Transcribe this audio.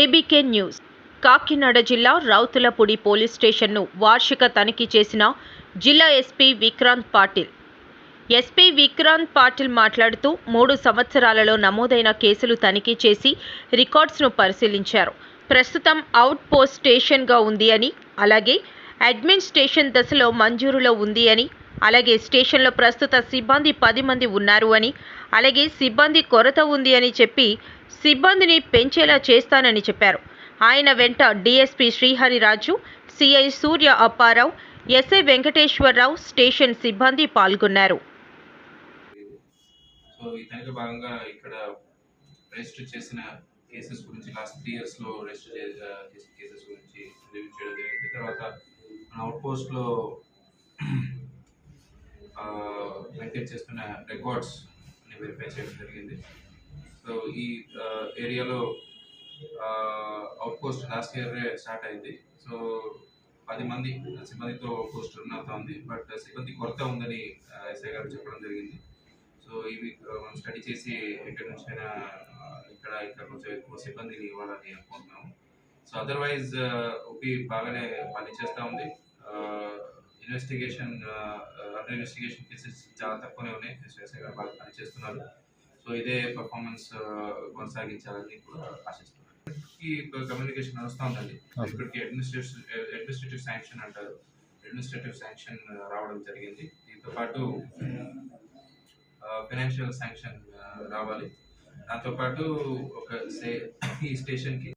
ABK news. Kakinada జిల్లా Rowthulapudi police స్టేషన్ను వార్షిక తనిఖీ చేసిన జిల్లా ఎస్పీ విక్రాంత్ పాటిల్. ఎస్పీ విక్రాంత్ పాటిల్ మాట్లాడుతూ మూడు సంవత్సరాలలో నమోదైన కేసులు తనిఖీ చేసి రికార్డ్స్ను పరిశీలించారు. ప్రస్తుతం అవుట్ పోస్ట్ స్టేషన్గా ఉంది అని అలాగే అడ్మిన్ స్టేషన్ దశలో మంజూరులో ఉంది అని అలాగే స్టేషన్లో ప్రస్తుత సిబ్బంది పది మంది ఉన్నారు అని అలాగే సిబ్బంది కొరత ఉంది అని చెప్పి సిబ్బందిని పెంచేలా చేస్తానని చెప్పారు. ఆయన వెంట DSP Srihariraju CI Surya Apparao SI Venkateswararao station సిబ్బంది పాల్గొన్నారు. సో భాగంగా ఇక్కడ రిజిస్టర్ చేసిన కేసెస్ గురించి లాస్ట్ త్రీ రిజిస్టర్ చేసిన కేసెస్ గురించి రివ్యూ చేయడం జరిగింది. తర్వాత మన అవుట్ పోస్ట్లో మెయింటైన్ చేస్తున్న రికార్డ్స్ వెరిఫై చేయడం జరిగింది. సో ఈ ఏరియాలో out post last year start అయింది. సో పది మంది సిబ్బందితో పోస్ట్ రన్ అవుతా ఉంది బట్ సిబ్బంది కొరత ఉందని ఎస్ఐ గారు చెప్పడం జరిగింది. సో ఇవి మనం స్టడీ చేసి ఎక్కడి నుంచైనా ఇక్కడ ఇక్కడ కొంచెం ఎక్కువ సిబ్బందిని ఇవ్వాలని అనుకుంటున్నాము. సో అదర్వైజ్ ఓపీ బాగానే పనిచేస్తూ ఉంది. ఇన్వెస్టిగేషన్ అండర్ ఇన్వెస్టిగేషన్ కేసెస్ చాలా తక్కువనే ఉన్నాయి. ఎస్ఐ గారు బాగా పనిచేస్తున్నారు. సో ఇదే పర్ఫార్మెన్స్ కొనసాగించాలని కూడా ఆశిస్తున్నాను. కమ్యూనికేషన్ నడుస్తూ ఉందండి. ఇప్పటికి అడ్మినిస్ట్రేషన్ అడ్మినిస్ట్రేటివ్ శాంక్షన్ అంటారు. అడ్మినిస్ట్రేటివ్ శాంక్షన్ రావడం జరిగింది. దీంతో పాటు ఫైనాన్షియల్ శాంక్షన్ రావాలి. దాంతోపాటు ఒక సే ఈ స్టేషన్కి